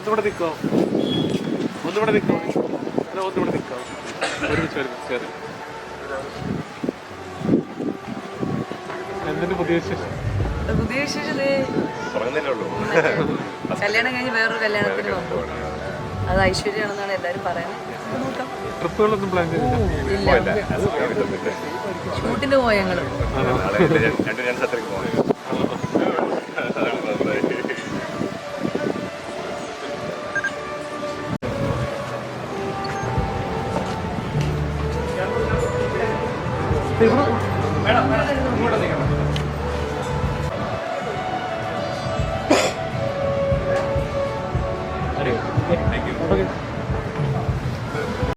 ഒന്നുകൂടെ നിൽക്കോ ഒന്നുകൂടെ നിൽക്കോ അല്ല ഒന്നുകൂടെ നിൽക്കോ ഒരുമിച്ച് ഒരുമിച്ച് കയറി എന്തിന്റെ പുതിയ വിശേഷം? കല്യാണം കഴിഞ്ഞ് വേറൊരു കല്യാണത്തിന് അത് ഐശ്വര്യമാണെന്നാണ് എല്ലാവരും പറയുന്നത്. ട്രിപ്പുകളൊന്നും പ്ലാൻ ചെയ്തില്ല? ഇല്ല. ഷൂട്ടിന് പോയ ഞങ്ങൾ. അറിയോ ഓക്കെ